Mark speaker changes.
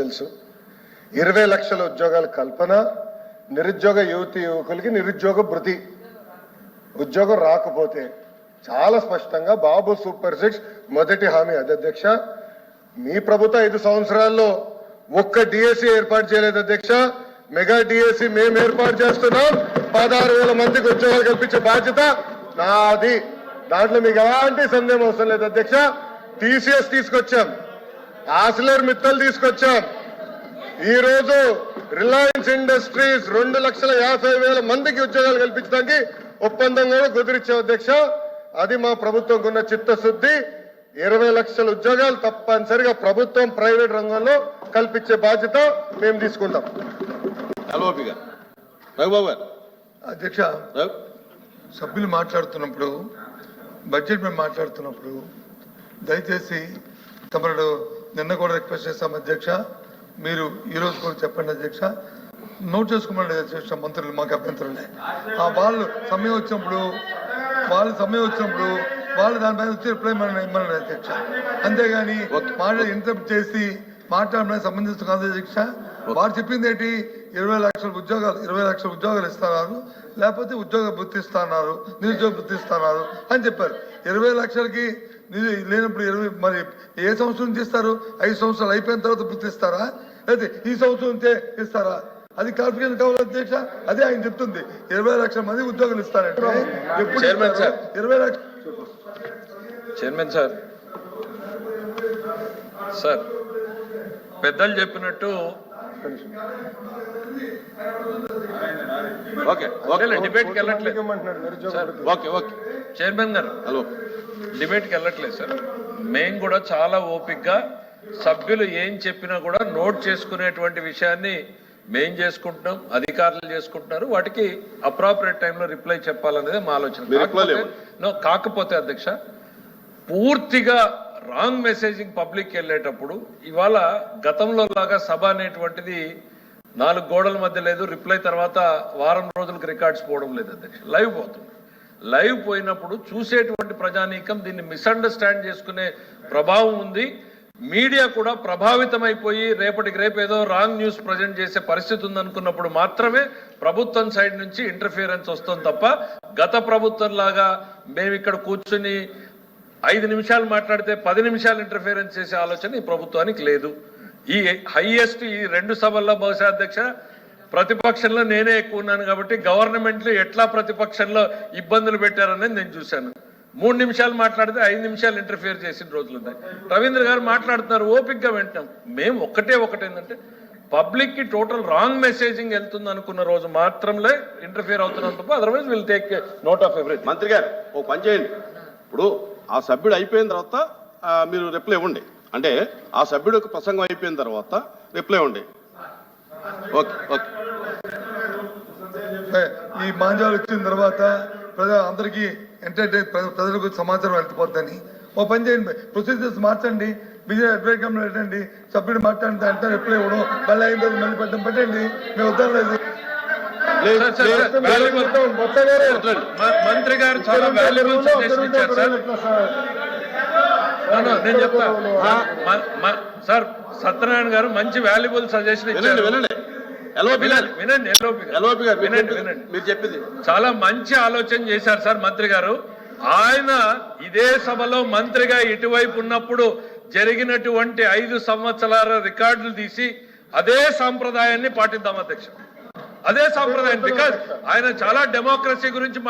Speaker 1: తెలుసు. ఇరవై లక్షల ఉద్యోగాల కల్పన నిరుద్యోగ యువతి యువకులకి నిరుద్యోగ భృతి. ఉద్యోగం రాకపోతే చాలా స్పష్టంగా బాబు సూపర్ సిక్స్ మొదటి హామీ అది అధ్యక్ష. మీ ప్రభుత్వ ఐదు సంవత్సరాల్లో ఒక్క డిఎస్సి ఏర్పాటు చేయలేదు అధ్యక్ష. మెగా డిఎస్సి మేము ఏర్పాటు చేస్తున్నాం. పదహారు వేల మందికి ఉద్యోగాలు కల్పించే బాధ్యత నాది. దాంట్లో మీకు ఎలాంటి సందేహం అవసరం లేదు అధ్యక్ష. టీసీఎస్ తీసుకొచ్చాం. ఆసిలర్ మిత్తల్ తీసుకొచ్చాం. ఈ రోజు రిలయన్స్ ఇండస్ట్రీస్ రెండు లక్షల యాభై వేల మందికి ఉద్యోగాలు కల్పించడానికి ఒప్పందం కూడా కుదిరిచ్చాం అధ్యక్ష. అది మా ప్రభుత్వం ఉన్న చిత్తశుద్ధి. ఇరవై లక్షల ఉద్యోగాలు తప్పనిసరిగా ప్రభుత్వం ప్రైవేట్ రంగంలో కల్పించే బాధ్యత మేము తీసుకుంటాం.
Speaker 2: అధ్యక్ష సభ్యులు మాట్లాడుతున్నప్పుడు బడ్జెట్ మేము మాట్లాడుతున్నప్పుడు దయచేసి తమరు నిన్న కూడా రిక్వెస్ట్ చేస్తాం అధ్యక్ష. మీరు ఈ రోజు కూడా చెప్పండి అధ్యక్ష. నోట్ చేసుకోమని అధ్యక్ష మంత్రులు మాకు అభ్యంతరం లేదు ఆ వాళ్ళు సమయం వచ్చినప్పుడు వాళ్ళ సమయం వచ్చినప్పుడు వాళ్ళు దానిపైన వచ్చి రిప్లై ఇమ్మని ఇమ్మని అధ్యక్ష. అంతేగాని మాట ఇంటరప్ట్ చేసి మాట్లాడడానికి సంబంధించిన కాదు అధ్యక్ష. వారు చెప్పింది ఏంటి? ఇరవై లక్షల ఉద్యోగాలు ఇరవై లక్షల ఉద్యోగాలు ఇస్తున్నారు. లేకపోతే ఉద్యోగ వృత్తి ఇస్తున్నారు నిరుద్యోగ వృత్తి ఇస్తున్నారు అని చెప్పారు. ఇరవై లక్షలకి లేనప్పుడు ఇరవై మరి ఏ సంవత్సరం నుంచి ఇస్తారు ఐదు సంవత్సరాలు అయిపోయిన తర్వాత ఇస్తారా లేకపోతే ఈ సంవత్సరం ఇస్తారా అది క్లారిఫికేషన్ కావాలి అధ్యక్ష అదే ఆయన చెప్తుంది. ఇరవై లక్షల మంది ఉద్యోగాలు ఇస్తారంటే ఎప్పుడు. ఇరవై లక్ష
Speaker 3: చైర్మన్ సార్ సార్ పెద్దలు చెప్పినట్టు
Speaker 4: ఓకే ఓకే.
Speaker 3: డిబేట్కి వెళ్ళట్లేదు. సార్.
Speaker 4: Okay okay.
Speaker 3: చైర్మన్ గారు.
Speaker 4: హలో.
Speaker 3: డిబేట్కి వెళ్ళట్లేదు సార్. మేము కూడా చాలా ఓపిక్గా సభ్యులు ఏం చెప్పినా కూడా నోట్ చేసుకునేటువంటి విషయాన్ని మేం చేసుకుంటున్నాం అధికారులు చేసుకుంటున్నారు. వాటికి అప్రాపరేట్ టైంలో రిప్లై చెప్పాలనేది మా ఆలోచన. కాకపోతే అధ్యక్ష పూర్తిగా రాంగ్ మెసేజింగ్ పబ్లిక్ వెళ్ళేటప్పుడు ఇవాళ గతంలో లాగా సభ అనేటువంటిది నాలుగు గోడల మధ్య లేదు రిప్లై తర్వాత వారం రోజులకు రికార్డ్స్ పోవడం లేదు అధ్యక్ష. లైవ్ పోతుంది. లైవ్ పోయినప్పుడు చూసేటువంటి ప్రజానీకం దీన్ని మిస్అండర్స్టాండ్ చేసుకునే ప్రభావం ఉంది. మీడియా కూడా ప్రభావితమైపోయి రేపటికి రేపు ఏదో రాంగ్ న్యూస్ ప్రజెంట్ చేసే పరిస్థితి ఉందనుకున్నప్పుడు మాత్రమే ప్రభుత్వం సైడ్ నుంచి ఇంటర్ఫియరెన్స్ వస్తుంది తప్ప గత ప్రభుత్వం లాగా మేము ఇక్కడ కూర్చుని ఐదు నిమిషాలు మాట్లాడితే పది నిమిషాలు ఇంటర్ఫియరెన్స్ చేసే ఆలోచన ఈ ప్రభుత్వానికి లేదు. ఈ హైయెస్ట్ ఈ రెండు సభల్లో బహుశా అధ్యక్ష ప్రతిపక్షంలో నేనే ఎక్కువ ఉన్నాను కాబట్టి గవర్నమెంట్లు ఎట్లా ప్రతిపక్షంలో ఇబ్బందులు పెట్టారనేది నేను చూశాను. మూడు నిమిషాలు మాట్లాడితే ఐదు నిమిషాలు ఇంటర్ఫియర్ చేసిన రోజులు ఉన్నాయి. రవీంద్ర గారు మాట్లాడుతున్నారు ఓపిక్గా వింటాం. మేము ఒకటే ఒకటి ఏంటంటే పబ్లిక్కి టోటల్ రాంగ్ మెసేజింగ్ వెళ్తుంది అనుకున్న రోజు మాత్రమే ఇంటర్ఫియర్ అవుతున్నాం తప్ప otherwise will take note of every
Speaker 4: మంత్రి గారు ఓ పని చేయండి. ఇప్పుడు ఆ సభ్యుడు అయిపోయిన తర్వాత మీరు రిప్లై ఇవ్వండి. అంటే ఆ సభ్యుడు యొక్క ప్రసంగం అయిపోయిన తర్వాత రిప్లై ఇవ్వండి ఓకే ఓకే
Speaker 2: ఈ మాంజాలు వచ్చిన తర్వాత ప్రజలు అందరికీ ఎంటర్టైన్ ప్రజలకు సమాచారం వెళ్ళిపోద్దని ఓ పని చేయండి ప్రొసీజర్స్ మార్చండి బిజీ అడ్వైకమ్ పెట్టండి సభ్యుడు మాట్లాడితే అంటే రిప్లై ఇవ్వడం మళ్ళీ అయిన తర్వాత మళ్ళీ పెట్టడం పెట్టండి మేము వద్దాం లేదు
Speaker 3: మంత్రి గారు చాలా వాల్యుబుల్ సజెషన్ ఇచ్చారు సార్ నేను చెప్తా. సార్ సత్యనారాయణ గారు మంచి వాల్యుబుల్ సజెషన్
Speaker 4: వినండి
Speaker 3: ఇచ్చారు.
Speaker 4: ఎల్ఓపి గారు.
Speaker 3: వినండి
Speaker 4: మీరు చెప్పింది
Speaker 3: చాలా మంచి ఆలోచన చేశారు సార్ మంత్రి గారు. ఆయన ఇదే సభలో మంత్రిగా ఇటువైపు ఉన్నప్పుడు జరిగినటువంటి ఐదు సంవత్సరాల రికార్డులు తీసి అదే సాంప్రదాయాన్ని పాటిద్దాం అధ్యక్ష. అదే సాంప్రదాయం బికాజ్ ఆయన చాలా డెమోక్రసీ గురించి